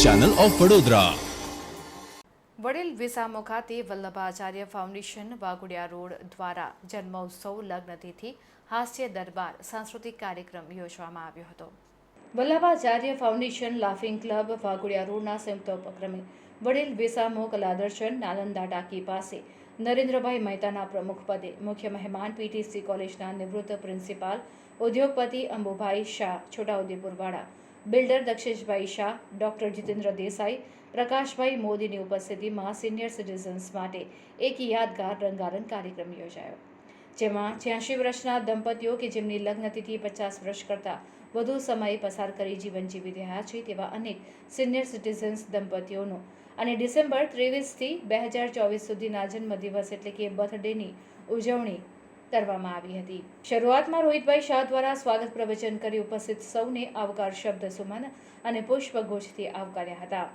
Channel of Vadodara વડીલ વિસામો ખાતે વલ્લભાચાર્ય ફાઉન્ડેશન વાઘોડિયા રોડ દ્વારા જન્મોત્સવ લગ્નતિથિ હાસ્ય દરબાર, સાંસ્કૃતિક કાર્યક્રમ યોજવામાં આવ્યો હતો. Vallabhacharya foundation laughing club Waghodia રોડના સંયુક્ત ઉપક્રમે વડીલ વિસામો કલાદર્શન નાલંદા ટાંકી પાસે નરેન્દ્રભાઈ મહેતાના પ્રમુખ પદે મુખ્ય મહેમાન પીટીસી કોલેજના નિવૃત્ત પ્રિન્સિપાલ ઉદ્યોગપતિ અંબુભાઈ શાહ, છોટાઉદેપુરવાળા બિલ્ડર દક્ષેશભાઈ શાહ, ડૉક્ટર જીતેન્દ્ર દેસાઈ, પ્રકાશભાઈ મોદીની ઉપસ્થિતિમાં સિનિયર સિટીઝન્સ માટે એક યાદગાર રંગારંગ કાર્યક્રમ યોજાયો. જેમાં છ્યાસી વર્ષના દંપતીઓ કે જેમની લગ્નતિથિ પચાસ વર્ષ કરતાં વધુ સમય પસાર કરી જીવન જીવી રહ્યા છે તેવા અનેક સિનિયર સિટીઝન્સ દંપતીઓનો અને ડિસેમ્બર ત્રેવીસથી બે હજાર ચોવીસ સુધીના જન્મદિવસ એટલે કે બર્થડેની ઉજવણી કરવામાં આવી હતી. શરૂઆતમાં રોહિતભાઈ શાહ દ્વારા સ્વાગત પ્રવચન કરી ઉપસ્થિત સૌને આવકાર શબ્દ સુમન અને પુષ્પગુચ્છથી આવકાર્યા હતા.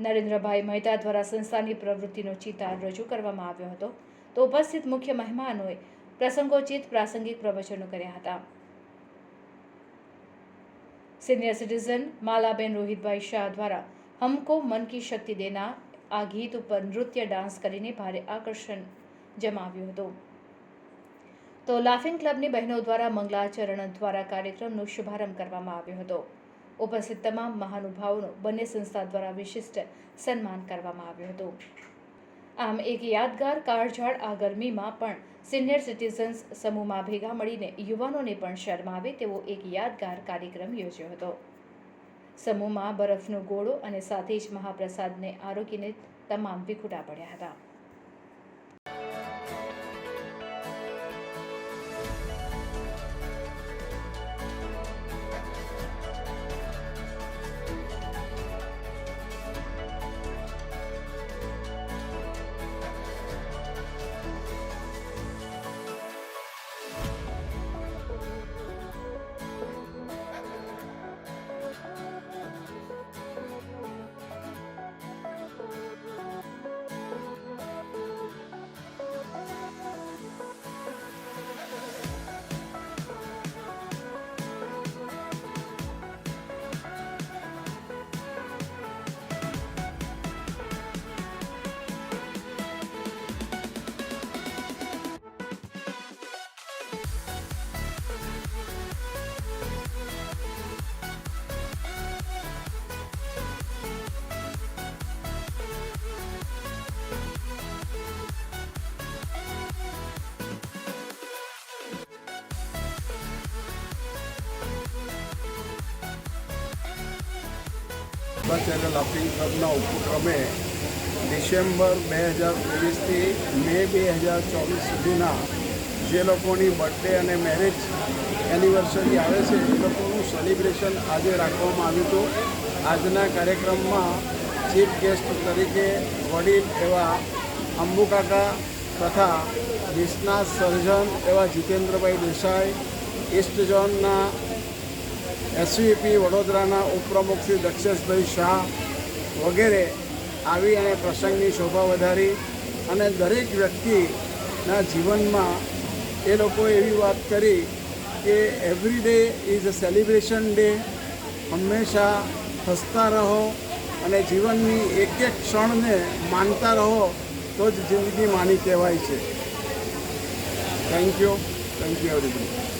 નરેન્દ્રભાઈ મહેતા દ્વારા સંસ્થાની પ્રવૃત્તિનો ચિતાર રજૂ કરવામાં આવ્યો હતો. તો ઉપસ્થિત મુખ્ય મહેમાનોએ પ્રસંગોચિત પ્રાસંગિક પ્રવચનો કર્યા હતા. સિનિયર સિટીઝન માલાબેન રોહિતભાઈ શાહ દ્વારા હમકો મન કી શક્તિ દેના આ ગીત ઉપર નૃત્ય ડાન્સ કરીને ભારે આકર્ષણ જમાવ્યું હતું. તો લાફિંગ ક્લબની બહેનો દ્વારા મંગલાચરણ દ્વારા કાર્યક્રમનો શુભારંભ કરવામાં આવ્યો હતો. ઉપસ્થિત તમામ મહાનુભાવોનું બંને સંસ્થા દ્વારા વિશિષ્ટ સન્માન કરવામાં આવ્યું હતું. આમ એક યાદગાર કાળઝાળ આ ગરમીમાં પણ સિનિયર સિટીઝન્સ સમૂહમાં ભેગા મળીને યુવાનોને પણ શરમાવે તેવો એક યાદગાર કાર્યક્રમ યોજ્યો હતો. સમૂહમાં બરફનો ગોળો અને સાથે જ મહાપ્રસાદને આરોગીને તમામ વિખુટા પડ્યા હતા. બચેલા લાફિંગ ક્લબના ઉપક્રમે ડિસેમ્બર બે હજાર ત્રેવીસથી મે બે હજાર ચોવીસ સુધીના જે લોકોની બર્થડે અને મેરેજ એનિવર્સરી આવે છે, એ લોકોનું સેલિબ્રેશન આજે રાખવામાં આવ્યું હતું. આજના કાર્યક્રમમાં ચીફ ગેસ્ટ તરીકે વડીલ એવા અંબુકાકા તથા દેશના સર્જન એવા જીતેન્દ્રભાઈ દેસાઈ ઈસ્ટ ઝોનના એસવીપી વડોદરાના ઉપપ્રમુખ શ્રી દક્ષેશભાઈ શાહ વગેરે આવી અને પ્રસંગની શોભા વધારી અને દરેક વ્યક્તિના જીવનમાં એ લોકોએ એવી વાત કરી કે every day is a celebration day હંમેશા હસતા રહો અને જીવનની એક એક ક્ષણને માનતા રહો તો જ જિંદગી માની કહેવાય છે. Thank you thank you everybody